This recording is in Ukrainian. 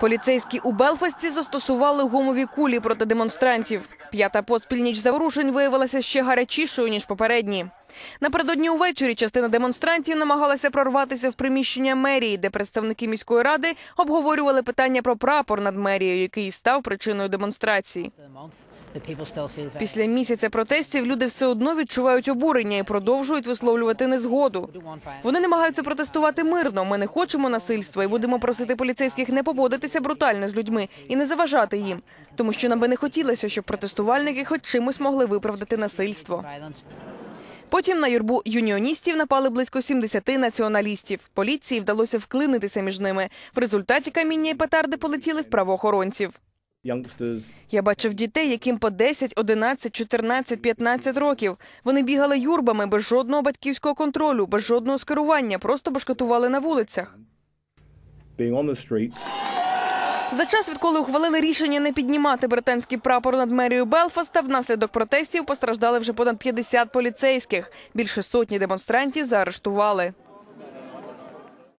Поліцейські у Белфасті застосували гумові кулі проти демонстрантів. П'ята поспіль ніч заворушень виявилася ще гарячішою ніж попередні. Напередодні увечері частина демонстрантів намагалася прорватися в приміщення мерії, де представники міської ради обговорювали питання про прапор над мерією, який став причиною демонстрації. Після місяця протестів люди все одно відчувають обурення і продовжують висловлювати незгоду. Вони намагаються протестувати мирно. Ми не хочемо насильства і будемо просити поліцейських не поводитися брутально з людьми і не заважати їм, тому що нам би не хотілося, щоб протестувальники хоч чимось могли виправдати насильство. Потім на юрбу юніоністів напали близько 70 націоналістів. Поліції вдалося вклинитися між ними. В результаті каміння і петарди полетіли в правоохоронців. Я бачив дітей, яким по 10, 11, 14, 15 років. Вони бігали юрбами без жодного батьківського контролю, без жодного скерування, просто башкетували на вулицях. За час, відколи ухвалили рішення не піднімати британський прапор над мерією Белфаста, внаслідок протестів постраждали вже понад 50 поліцейських. Більше сотні демонстрантів заарештували.